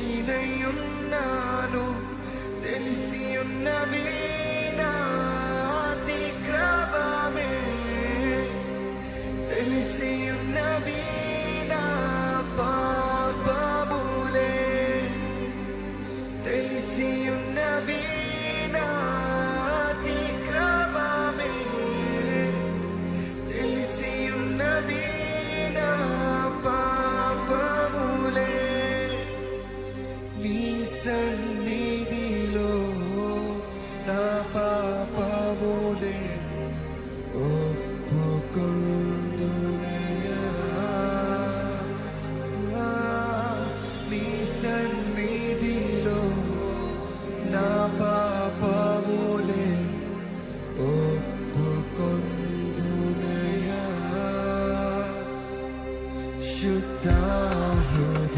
你的 should die.